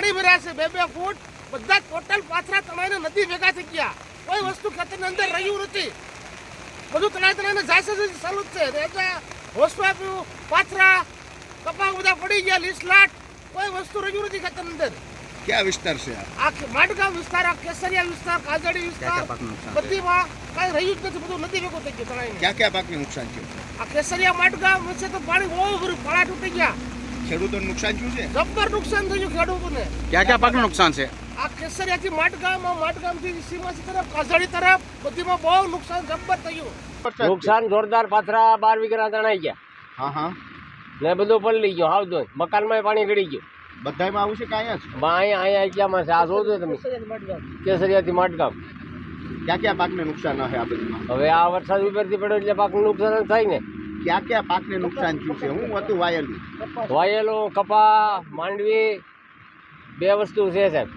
પાણી ભર્યા છે બે બે ફૂટ. બધા ટોટલ પાથરા તણાઈને નદી ભેગા થઈ ગયા. કોઈ વસ્તુ ખેતરની અંદર રહ્યું નથી. બધું તણાઈ તણાઈને જાય છે ચાલુ જ છે. રેજા વસ્તુ આપ્યું પાથરા કપા બધા પડી ગયા લીસલાટ કોઈ વસ્તુ રહ્યું નથી ખેતરની અંદર. ક્યાં વિસ્તાર છે આ? આ વિસ્તાર આ કેસરિયા વિસ્તાર કાજડી વિસ્તાર બધીમાં કઈ રહ્યું જ નથી. બધું નદી ભેગું થઈ ગયું તણાઈને. ક્યાં ક્યાં પાકને નુકસાન થયું? આ કેસરિયા માડગામ વચ્ચે તો પાણી બહુ ભર્યું. પાળા તૂટી ગયા. ખેડૂતોને નુકસાન થયું છે? જબ્બર નુકસાન થયું ખેડૂતોને. ક્યાં ક્યાં પાકનું નુકસાન છે? આ કેસરિયાથી માટગામ આ માટગામથી સીમાસી તરફ કાઝાડી તરફ બધીમાં બહુ નુકસાન જબ્બર થયું. નુકસાન જોરદાર પાથરા બાર વીઘા તણાઈ ગયા. હા હા. ને બધું પલળી ગયો હાવ દોન મકાનમાં પાણી ગળી ગયું. બધામાં આવું છે કે અહીંયા છે બા અહીંયા અહીંયા ક્યાંમાં છે. આ શોધો તમે. કેસરિયાથી માટગામ ક્યાં ક્યાં પાકને નુકસાન હશે આ બધું હવે આ વરસાદ ઉપરથી પડ્યો એટલે પાકનું નુકસાન થાય ને. ક્યાં ક્યાં પાકને નુકસાન થયું છે? હું હતું વાયેલું. વાયેલું, કપા, માંડવી, બે વસ્તુ છે સાહેબ.